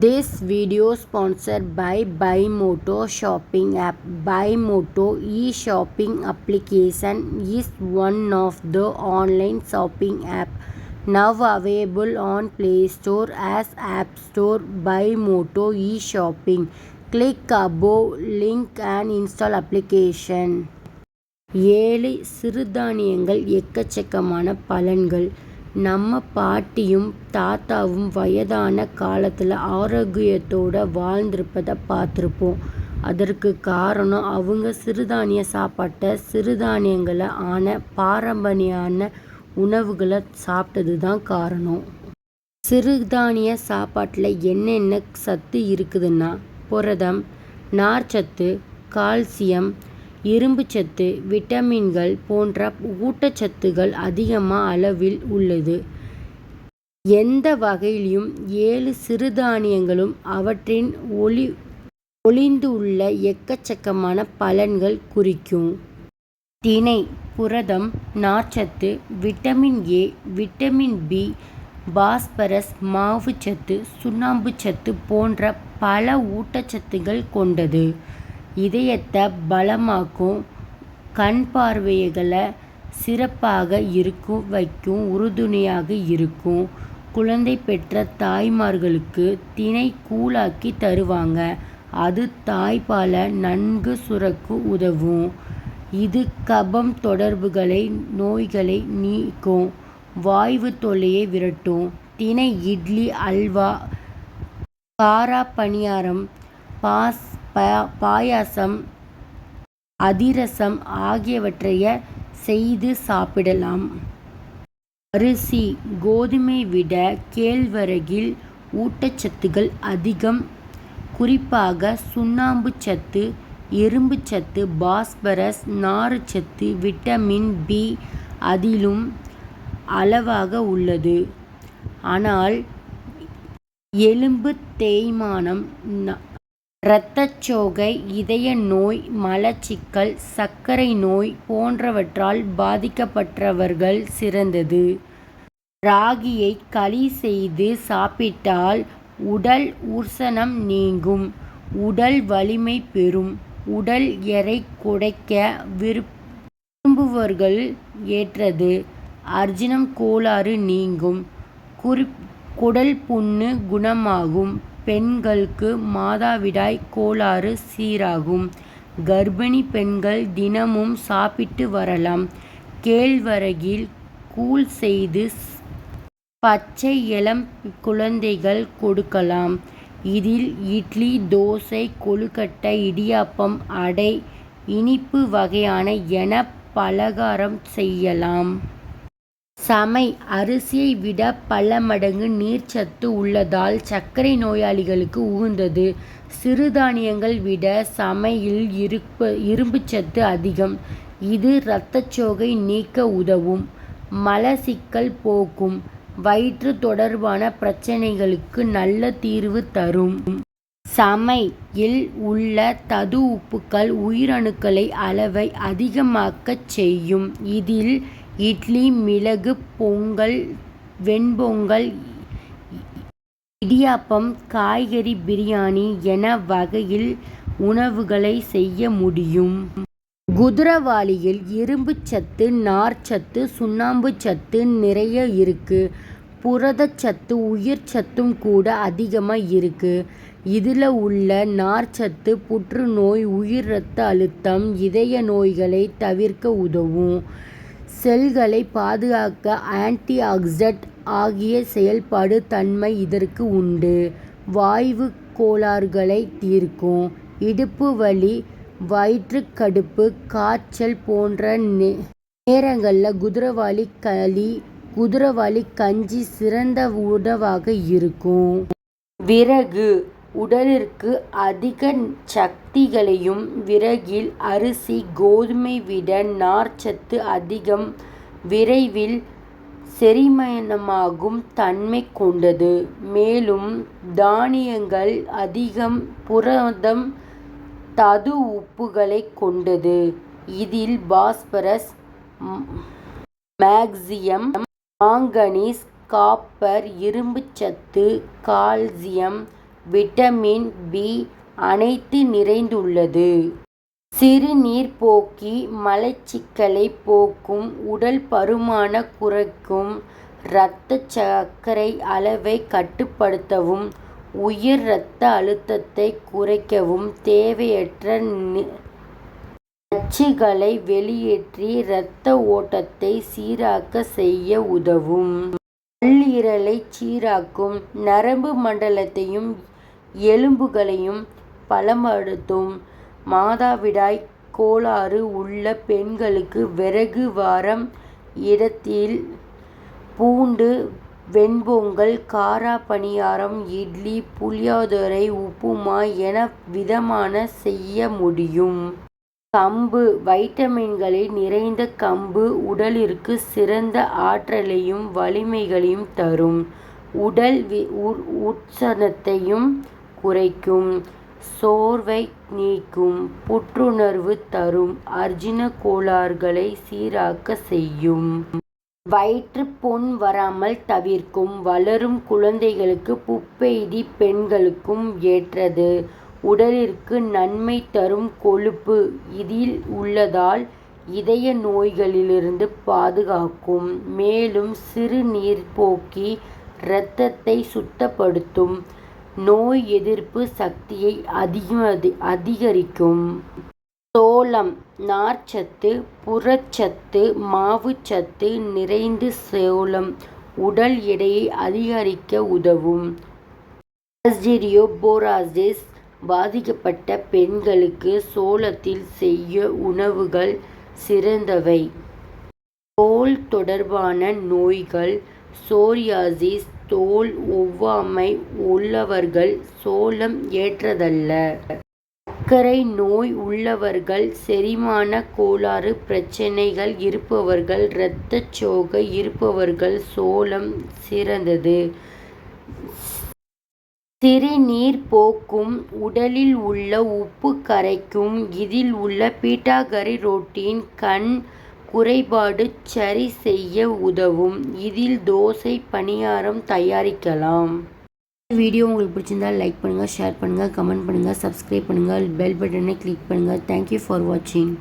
This video sponsored by Buymoto shopping app. Buymoto e-shopping application is one of the online shopping app now available on Play Store as App Store. Buymoto e-shopping. Click above link and install application. ஏழு சிறுதானியங்கள் எக்கச்சக்கமான பலன்கள் நம்ம பாட்டியும் தாத்தாவும் வயதான காலத்தில் ஆரோக்கியத்தோடு வாழ்ந்திருப்பதை பார்த்துருப்போம். அதற்கு காரணம் அவங்க சிறுதானிய சாப்பாட்டை சிறுதானியங்களை ஆன பாரம்பரியான உணவுகளை சாப்பிட்டது தான் காரணம். சிறுதானிய சாப்பாட்டில் என்னென்ன சத்து இருக்குதுன்னா புரதம் நார்ச்சத்து கால்சியம் இரும்புச்சத்து விட்டமின்கள் போன்ற ஊட்டச்சத்துகள் அதிகமாக அளவில் உள்ளது. எந்த வகையிலும் ஏழு சிறுதானியங்களும் அவற்றின் ஒளி ஒளிந்துள்ள எக்கச்சக்கமான பலன்கள் குறிக்கும். திணை புரதம் நார்ச்சத்து vitamin A vitamin B phosphorus மாவுச்சத்து சுண்ணாம்புச்சத்து போன்ற பல ஊட்டச்சத்துகள் கொண்டது. இதயத்தை பலமாக்கும் கண் பார்வைகளை சிறப்பாக இருக்கும் வைக்கும் உறுதுணையாக இருக்கும். குழந்தை பெற்ற தாய்மார்களுக்கு திணை கூழாக்கி தருவாங்க. அது தாய்ப்பாலை நன்கு சுரக்க உதவும். இது கபம் தொடர்புகளை நோய்களை நீக்கும். வாய்வு தொல்லையை விரட்டும். திணை இட்லி அல்வா காரா பணியாரம் பாஸ் பாயாசம் அதிரசம் ஆகியவற்றைய செய்து சாப்பிடலாம். அரிசி கோதுமை விட கேழ்வரகில் ஊட்டச்சத்துகள் அதிகம். குறிப்பாக சுண்ணாம்பு சத்து இரும்பு சத்து பாஸ்பரஸ் நார்ச்சத்து விட்டமின் பி அதிலும் அளவாக உள்ளது. ஆனால் எலும்பு தேய்மானம் இரத்தச்சோகை இதய நோய் மலச்சிக்கல் சர்க்கரை நோய் போன்றவற்றால் பாதிக்கப்பட்டவர்கள் சிறந்தது. ராகியை களி செய்து சாப்பிட்டால் உடல் உர்சனம் நீங்கும். உடல் வலிமை பெறும். உடல் எரை குடைக்க விரும்புபவர்கள் ஏற்றது. அர்ஜினம் கோளாறு நீங்கும். குடல் புண்ணு குணமாகும். பெண்களுக்கு மாதவிடாய் கோளாறு சீராகும். கர்ப்பிணி பெண்கள் தினமும் சாப்பிட்டு வரலாம். கேழ்வரகில் கூழ் செய்து பச்சை இளம் குழந்தைகள் கொடுக்கலாம். இதில் இட்லி தோசை கொழுக்கட்டை இடியாப்பம் அடை இனிப்பு வகையான என பலகாரம் செய்யலாம். சமை அரிசியை விட பல மடங்கு நீர்ச்சத்து உள்ளதால் சர்க்கரை நோயாளிகளுக்கு உகந்தது. சிறுதானியங்கள் விட சமையில் இருப்பு இரும்புச்சத்து அதிகம். இது இரத்தச்சோகை நீக்க உதவும். மலசிக்கல் போக்கும். வயிற்று தொடர்பான பிரச்சனைகளுக்கு நல்ல தீர்வு தரும். சமையில் உள்ள தது உப்புக்கள் உயிரணுக்களை அளவை அதிகமாக்கச் செய்யும். இதில் இட்லி மிளகு பொங்கல் வெண்பொங்கல் இடியாப்பம் காய்கறி பிரியாணி என வகையில் உணவுகளை செய்ய முடியும். குதிரவாளியில் இரும்புச்சத்து நார்ச்சத்து சுண்ணாம்புச்சத்து நிறைய இருக்கு. புரதச்சத்து உயிர் சத்தும் கூட அதிகமாக இருக்கு. இதில் உள்ள நார்ச்சத்து புற்றுநோய் உயிர் இரத்த அழுத்தம் இதய நோய்களை தவிர்க்க உதவும். செல்களை பாதுகாக்க ஆன்டி ஆக்சிடென்ட் ஆகிய செயல்பாடு தன்மை இதற்கு உண்டு. வாய்வு கோளாறுகளை தீர்க்கும். இடுப்பு வலி வயிற்றுக்கடுப்பு காய்ச்சல் போன்ற நேரங்களில் குதிரவாளி களி குதிரவாளி கஞ்சி சிறந்த உணவாக இருக்கும். விறகு உடலிற்கு அதிக சக்திகளையும் விறகில் அரிசி கோதுமை விட நார்ச்சத்து அதிகம் விரைவில் செரிமானமாகும் தன்மை கொண்டது. மேலும் தானியங்கள் அதிகம் புரதம் தது உப்புகளை கொண்டது. இதில் பாஸ்பரஸ் மேக்சியம் மாங்கனீஸ் காப்பர் இரும்புச்சத்து கால்சியம் விட்டமின் பி அனைத்து நிறைந்துள்ளது. சிறுநீர்ப்போக்கி மலச்சிக்கலை போக்கும் உடல் பருமனை குறைக்கும் இரத்த சர்க்கரை அளவை கட்டுப்படுத்தவும் உயர் இரத்த அழுத்தத்தை குறைக்கவும் தேவையற்ற நச்சுகளை வெளியேற்றி இரத்த ஓட்டத்தை சீராக செய்ய உதவும். கல்லீரலை சீராக்கும் நரம்பு மண்டலத்தையும் எலும்புகளையும் பலப்படுத்தும். மாதவிடாய் கோளாறு உள்ள பெண்களுக்கு விறகு வாரம் இடத்தில் பூண்டு வெண்பொங்கல் காரா பணியாரம் இட்லி புளியோதரை உப்புமா என விதமான செய்ய முடியும். கம்பு வைட்டமின்களில் நிறைந்த கம்பு உடலிற்கு சிறந்த ஆற்றலையும் வலிமைகளையும் தரும். உடல் உஷ்ணத்தை குறைக்கும். சோர்வை நீக்கும். புற்றுணர்வு தரும். அர்ஜின கோளாறுகளை சீராக்க செய்யும். வயிற்று புண் வராமல் தவிர்க்கும். வளரும் குழந்தைகளுக்கு புப்பெய்தி பெண்களுக்கும் ஏற்றது. உடலிற்கு நன்மை தரும் கொழுப்பு இதில் உள்ளதால் இதய நோய்களிலிருந்து பாதுகாக்கும். மேலும் சிறுநீர் போக்கி இரத்தத்தை சுத்தப்படுத்தும். நோய் எதிர்ப்பு சக்தியை அதிகரிக்கும். சோளம் நார்ச்சத்து புறச்சத்து மாவுச்சத்து நிறைந்து சோளம் உடல் எடையை அதிகரிக்க உதவும். போராசிஸ் பாதிக்கப்பட்ட பெண்களுக்கு சோளத்தில் செய்ய உணவுகள் சிறந்தவை. தோல் தொடர்பான நோய்கள் சோரியாசிஸ் தோல் ஒவ்வாமை உள்ளவர்கள் சோளம் ஏற்றதல்ல. சர்க்கரை நோய் உள்ளவர்கள் செரிமான கோளாறு பிரச்சனைகள் இருப்பவர்கள் இரத்தச் சோகை இருப்பவர்கள் சோளம் சிறந்தது. சிறுநீர் போக்கும் உடலில் உள்ள உப்பு கரைக்கும். இதில் உள்ள பீட்டாகரி ரோட்டின் கண் குறைபாடு சரி செய்ய உதவும். இதில் தோசை பணியாரம் தயாரிக்கலாம். வீடியோ உங்களுக்கு பிடிச்சிருந்தால் லைக் பண்ணுங்கள் ஷேர் பண்ணுங்கள் கமெண்ட் பண்ணுங்கள் சப்ஸ்கிரைப் பண்ணுங்கள் பெல் பட்டனை கிளிக் பண்ணுங்கள் தேங்க் யூ ஃபார் வாட்சிங்.